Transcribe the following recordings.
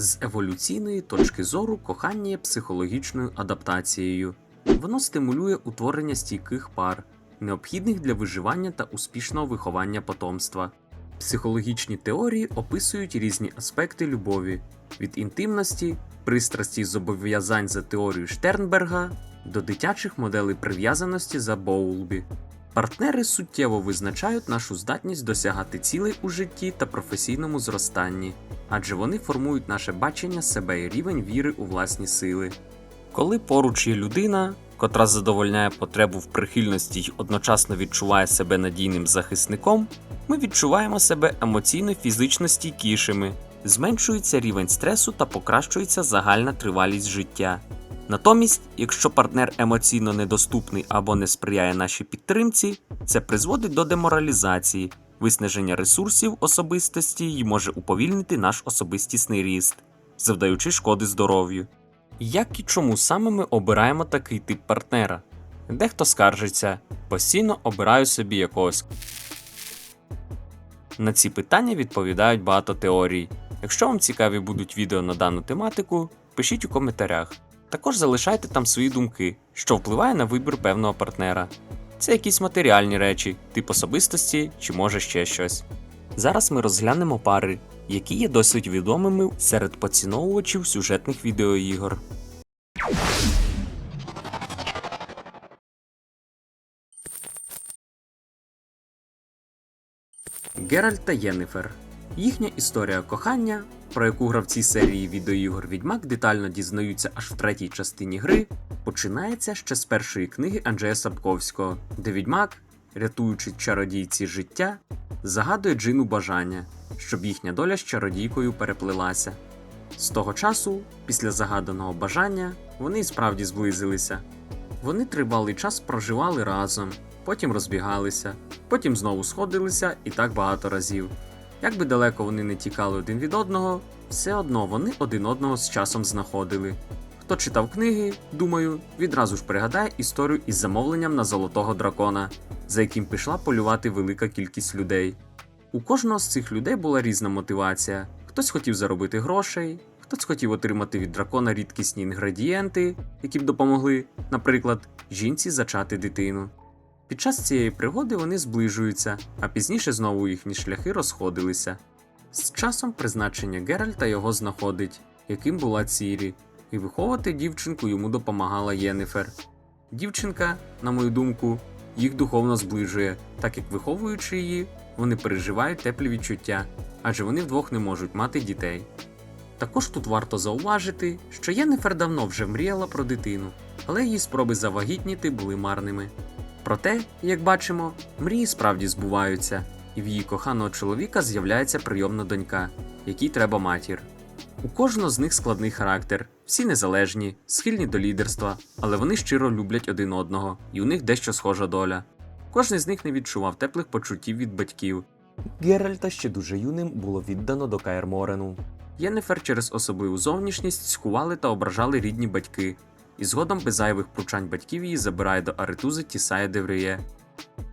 З еволюційної точки зору кохання є психологічною адаптацією. Воно стимулює утворення стійких пар, необхідних для виживання та успішного виховання потомства. Психологічні теорії описують різні аспекти любові від інтимності, пристрасті зобов'язань за теорією Штернберга до дитячих моделей прив'язаності за Боулбі. Партнери суттєво визначають нашу здатність досягати цілей у житті та професійному зростанні, адже вони формують наше бачення себе і рівень віри у власні сили. Коли поруч є людина, котра задовольняє потребу в прихильності й одночасно відчуває себе надійним захисником, ми відчуваємо себе емоційно фізично стійкішими, зменшується рівень стресу та покращується загальна тривалість життя. Натомість, якщо партнер емоційно недоступний або не сприяє нашій підтримці, це призводить до деморалізації, виснаження ресурсів особистості і може уповільнити наш особистісний ріст, завдаючи шкоди здоров'ю. Як і чому саме ми обираємо такий тип партнера? Дехто скаржиться, постійно обираю собі якогось. На ці питання відповідають багато теорій. Якщо вам цікаві будуть відео на дану тематику, пишіть у коментарях. Також залишайте там свої думки, що впливає на вибір певного партнера. Це якісь матеріальні речі, тип особистості чи може ще щось. Зараз ми розглянемо пари, які є досить відомими серед поціновувачів сюжетних відеоігор. Геральт та Єнифер. Їхня історія кохання, про яку гравці серії відеоігор Відьмак детально дізнаються аж в третій частині гри, починається ще з першої книги Анджея Сапковського, де відьмак, рятуючи чародійці життя, загадує Джину бажання, щоб їхня доля з чародійкою переплилася. З того часу, після загаданого бажання, вони і справді зблизилися. Вони тривалий час проживали разом, потім розбігалися, потім знову сходилися і так багато разів. Як би далеко вони не тікали один від одного, все одно вони один одного з часом знаходили. Хто читав книги, думаю, відразу ж пригадає історію із замовленням на золотого дракона, за яким пішла полювати велика кількість людей. У кожного з цих людей була різна мотивація: хтось хотів заробити грошей, хтось хотів отримати від дракона рідкісні інгредієнти, які б допомогли, наприклад, жінці зачати дитину. Під час цієї пригоди вони зближуються, а пізніше знову їхні шляхи розходилися. З часом призначення Геральта його знаходить, яким була Цірі, і виховувати дівчинку йому допомагала Єнифер. Дівчинка, на мою думку, їх духовно зближує, так як виховуючи її, вони переживають теплі відчуття, адже вони вдвох не можуть мати дітей. Також тут варто зауважити, що Єнифер давно вже мріяла про дитину, але її спроби завагітніти були марними. Проте, як бачимо, мрії справді збуваються, і в її коханого чоловіка з'являється прийомна донька, якій треба матір. У кожного з них складний характер, всі незалежні, схильні до лідерства, але вони щиро люблять один одного, і у них дещо схожа доля. Кожен з них не відчував теплих почуттів від батьків. Геральта ще дуже юним було віддано до Каерморену. Єнефер через особливу зовнішність скували та ображали рідні батьки, і згодом без зайвих пручань батьків її забирає до Аретузи Тісая Девріє.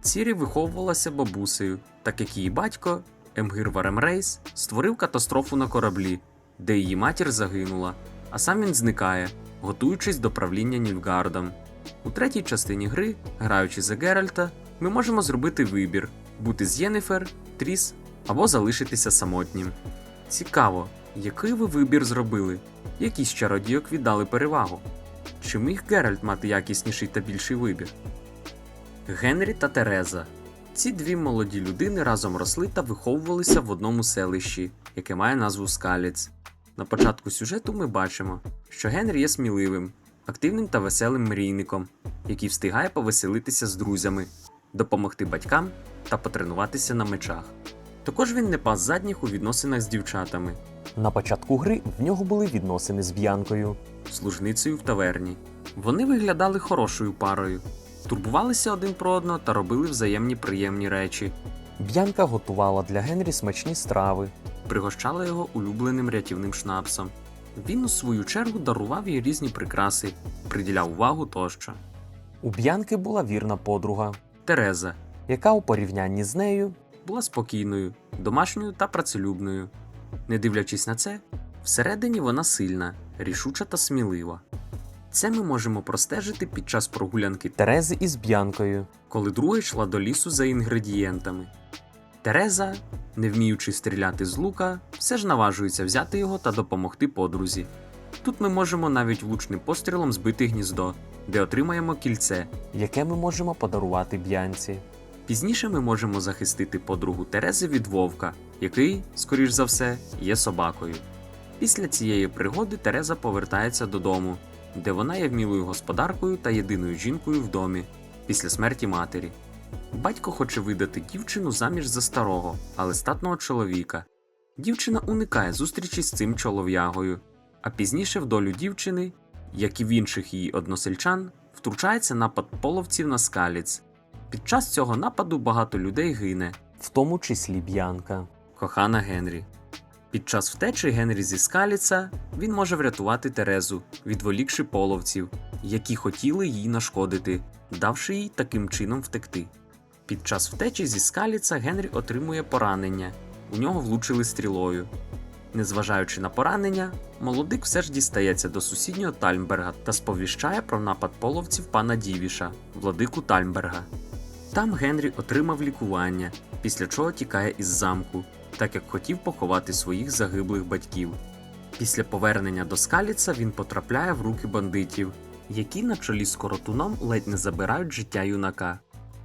Цірі виховувалася бабусею, так як її батько, Емгир Варемрейс, створив катастрофу на кораблі, де її матір загинула, а сам він зникає, готуючись до правління Нільфгардом. У третій частині гри, граючи за Геральта, ми можемо зробити вибір бути з Єнифер, Тріс або залишитися самотнім. Цікаво, який ви вибір зробили? Які з чародійок віддали перевагу? Чи міг Геральт мати якісніший та більший вибір? Генрі та Тереза. Ці дві молоді людини разом росли та виховувалися в одному селищі, яке має назву Скаліц. На початку сюжету ми бачимо, що Генрі є сміливим, активним та веселим мрійником, який встигає повеселитися з друзями, допомогти батькам та потренуватися на мечах. Також він не пас задніх у відносинах з дівчатами, На початку гри в нього були відносини з Б'янкою. служницею в таверні. Вони виглядали хорошою парою, турбувалися один про одного та робили взаємні приємні речі, Б'янка готувала для Генрі смачні страви. пригощала його улюбленим рятівним шнапсом. Він, у свою чергу, дарував їй різні прикраси, приділяв увагу тощо. У Б'янки була вірна подруга, Тереза яка у порівнянні з нею була спокійною, домашньою та працелюбною. Не дивлячись на це, Всередині вона сильна, рішуча та смілива. Це ми можемо простежити під час прогулянки Терези із Б'янкою. коли друга йшла до лісу за інгредієнтами. Тереза, не вміючи стріляти з лука, все ж наважується взяти його та допомогти подрузі. Тут ми можемо навіть влучним пострілом збити гніздо, де отримаємо кільце. яке ми можемо подарувати Б'янці. Пізніше ми можемо захистити подругу Терези від вовка, який, скоріш за все, є собакою. Після цієї пригоди Тереза повертається додому, де вона є вмілою господаркою та єдиною жінкою в домі після смерті матері. Батько хоче видати дівчину заміж за старого, але статного чоловіка. Дівчина уникає зустрічі з цим чолов'ягою, а пізніше в долю дівчини, як і в інших її односельчан, втручається напад половців на скаліць. Під час цього нападу багато людей гине, в тому числі Б'янка. Кохана Генрі. Під час втечі Генрі зі скаліца він може врятувати Терезу, відволікши половців, які хотіли їй нашкодити, давши їй таким чином втекти. Під час втечі зі скаліца Генрі отримує поранення, у нього влучили стрілою. Незважаючи на поранення, молодик все ж дістається до сусіднього Тальмберга та сповіщає про напад половців пана Дівіша, владику Тальмберга. Там Генрі отримав лікування, після чого тікає із замку, так як хотів поховати своїх загиблих батьків. Після повернення до Скаліца він потрапляє в руки бандитів, які на чолі з коротуном ледь не забирають життя юнака.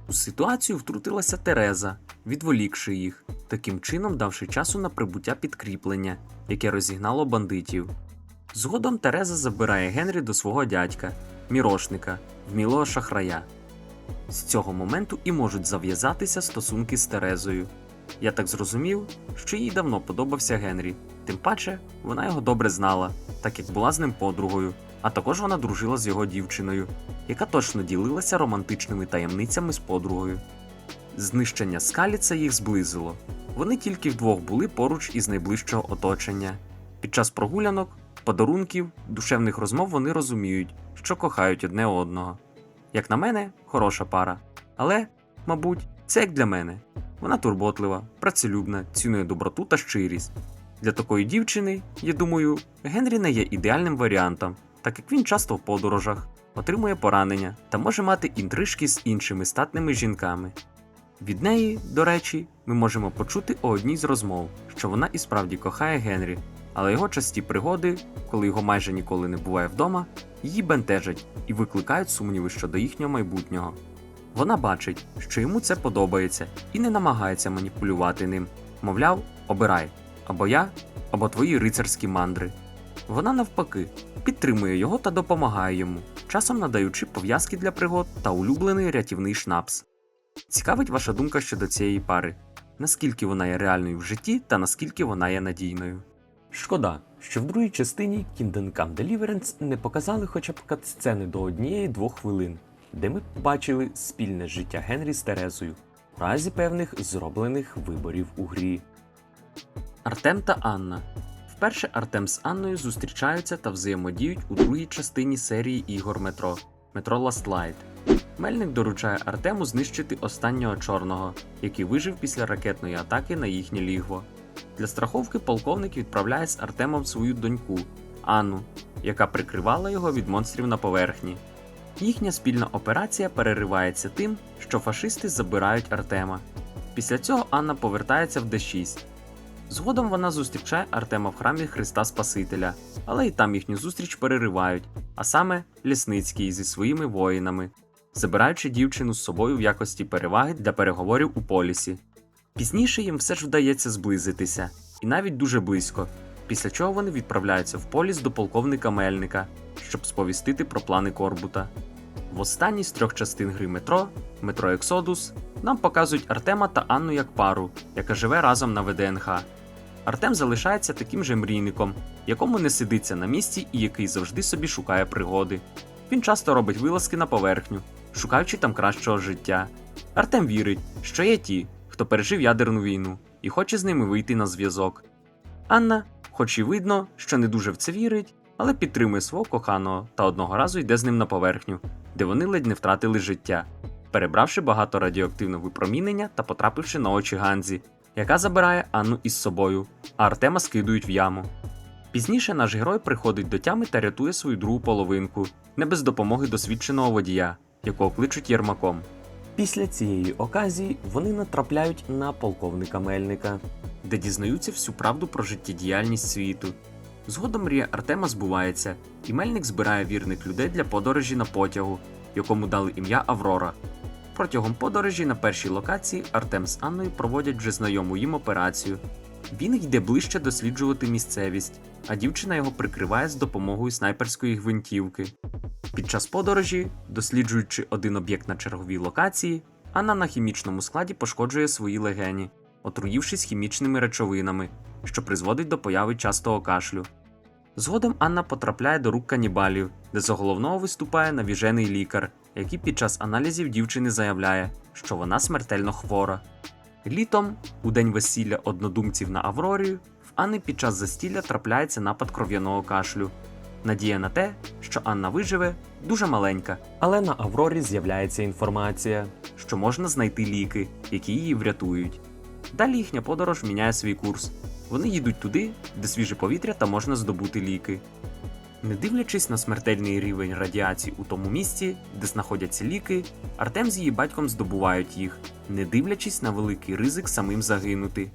У ситуацію втрутилася Тереза, відволікши їх, таким чином давши часу на прибуття підкріплення, яке розігнало бандитів. Згодом Тереза забирає Генрі до свого дядька, мірошника, вмілого шахрая. З цього моменту і можуть зав'язатися стосунки з Терезою. Я так зрозумів, що їй давно подобався Генрі, тим паче вона його добре знала, так як була з ним подругою, а також вона дружила з його дівчиною, яка точно ділилася романтичними таємницями з подругою. Знищення скаліца їх зблизило. Вони тільки вдвох були поруч із найближчого оточення. Під час прогулянок, подарунків, душевних розмов вони розуміють, що кохають одне одного. Як на мене, хороша пара. Але, мабуть, це як для мене. Вона турботлива, працелюбна, цінує доброту та щирість. Для такої дівчини, я думаю, Генрі не є ідеальним варіантом, так як він часто в подорожах, отримує поранення та може мати інтрижки з іншими статними жінками. Від неї, до речі, ми можемо почути у одній з розмов, що вона і справді кохає Генрі, але його часті пригоди, коли його майже ніколи не буває вдома, її бентежать і викликають сумніви щодо їхнього майбутнього. Вона бачить, що йому це подобається, і не намагається маніпулювати ним. Мовляв, обирай або я, або твої рицарські мандри. Вона навпаки підтримує його та допомагає йому, часом надаючи пов'язки для пригод та улюблений рятівний шнапс. Цікавить ваша думка щодо цієї пари, наскільки вона є реальною в житті та наскільки вона є надійною. Шкода, що в другій частині Kingdom Come Deliverance не показали хоча б катсцени до однієї-двох хвилин, де ми побачили спільне життя Генрі з Терезою в разі певних зроблених виборів у грі. Артем та Анна. Вперше Артем з Анною зустрічаються та взаємодіють у другій частині серії ігор Метро Метро Last Light. Мельник доручає Артему знищити останнього чорного, який вижив після ракетної атаки на їхнє лігво. Для страховки полковник відправляє з Артемом свою доньку Анну, яка прикривала його від монстрів на поверхні. Їхня спільна операція переривається тим, що фашисти забирають Артема. Після цього Анна повертається в Д6. Згодом вона зустрічає Артема в храмі Христа Спасителя, але і там їхню зустріч переривають, а саме Лісницький зі своїми воїнами, забираючи дівчину з собою в якості переваги для переговорів у полісі. Пізніше їм все ж вдається зблизитися, і навіть дуже близько, після чого вони відправляються в поліс до полковника Мельника, щоб сповістити про плани Корбута. В останній з трьох частин гри метро Метро Ексодус нам показують Артема та Анну як пару, яка живе разом на ВДНХ. Артем залишається таким же мрійником, якому не сидиться на місці і який завжди собі шукає пригоди. Він часто робить вилазки на поверхню, шукаючи там кращого життя. Артем вірить, що є ті, хто пережив ядерну війну і хоче з ними вийти на зв'язок. Анна, хоч і видно, що не дуже в це вірить, але підтримує свого коханого та одного разу йде з ним на поверхню, де вони ледь не втратили життя, перебравши багато радіоактивного випромінення та потрапивши на очі Ганзі, яка забирає Анну із собою, а Артема скидують в яму. Пізніше наш герой приходить до тями та рятує свою другу половинку, не без допомоги досвідченого водія, якого кличуть Єрмаком. Після цієї оказії вони натрапляють на полковника Мельника. де дізнаються всю правду про життєдіяльність світу. Згодом мрія Артема збувається, і Мельник збирає вірних людей для подорожі на потягу, якому дали ім'я Аврора. Протягом подорожі на першій локації Артем з Анною проводять вже знайому їм операцію. Він йде ближче досліджувати місцевість, а дівчина його прикриває з допомогою снайперської гвинтівки. Під час подорожі, досліджуючи один об'єкт на черговій локації, Анна на хімічному складі пошкоджує свої легені, отруївшись хімічними речовинами, що призводить до появи частого кашлю. Згодом Анна потрапляє до рук канібалів, де за головного виступає навіжений лікар, який під час аналізів дівчини заявляє, що вона смертельно хвора. Літом, у день весілля однодумців на Аврорі, в Анни під час застілля трапляється напад кров'яного кашлю. Надія на те, що Анна виживе, дуже маленька, Але на Аврорі з'являється інформація. що можна знайти ліки, які її врятують. Далі їхня подорож міняє свій курс. Вони їдуть туди, де свіже повітря та можна здобути ліки. Не дивлячись на смертельний рівень радіації у тому місці, де знаходяться ліки, Артем з її батьком здобувають їх, не дивлячись на великий ризик самим загинути.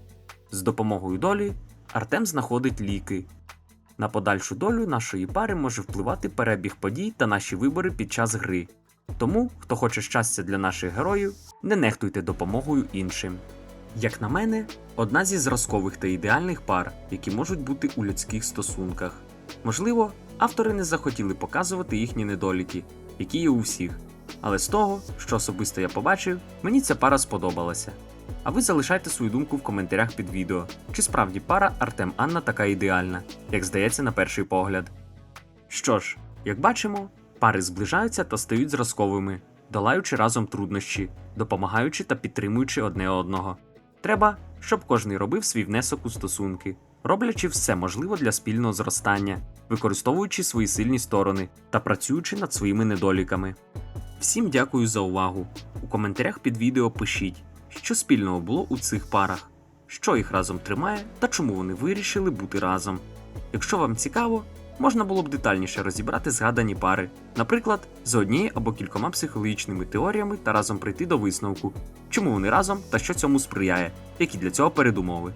З допомогою долі Артем знаходить ліки. На подальшу долю нашої пари може впливати перебіг подій та наші вибори під час гри. Тому, хто хоче щастя для наших героїв, не нехтуйте допомогою іншим. Як на мене, одна зі зразкових та ідеальних пар, які можуть бути у людських стосунках. Можливо, автори не захотіли показувати їхні недоліки, які є у всіх. Але з того, що особисто я побачив, мені ця пара сподобалася. А ви залишайте свою думку в коментарях під відео, чи справді пара Артем Анна така ідеальна, як здається на перший погляд. Що ж, як бачимо, пари зближаються та стають зразковими, долаючи разом труднощі, допомагаючи та підтримуючи одне одного. Треба, щоб кожний робив свій внесок у стосунки, роблячи все можливе для спільного зростання, використовуючи свої сильні сторони та працюючи над своїми недоліками. Всім дякую за увагу. У коментарях під відео пишіть, що спільного було у цих парах, що їх разом тримає та чому вони вирішили бути разом. Якщо вам цікаво, можна було б детальніше розібрати згадані пари, наприклад, з однією або кількома психологічними теоріями та разом прийти до висновку, чому вони разом та що цьому сприяє, які для цього передумови.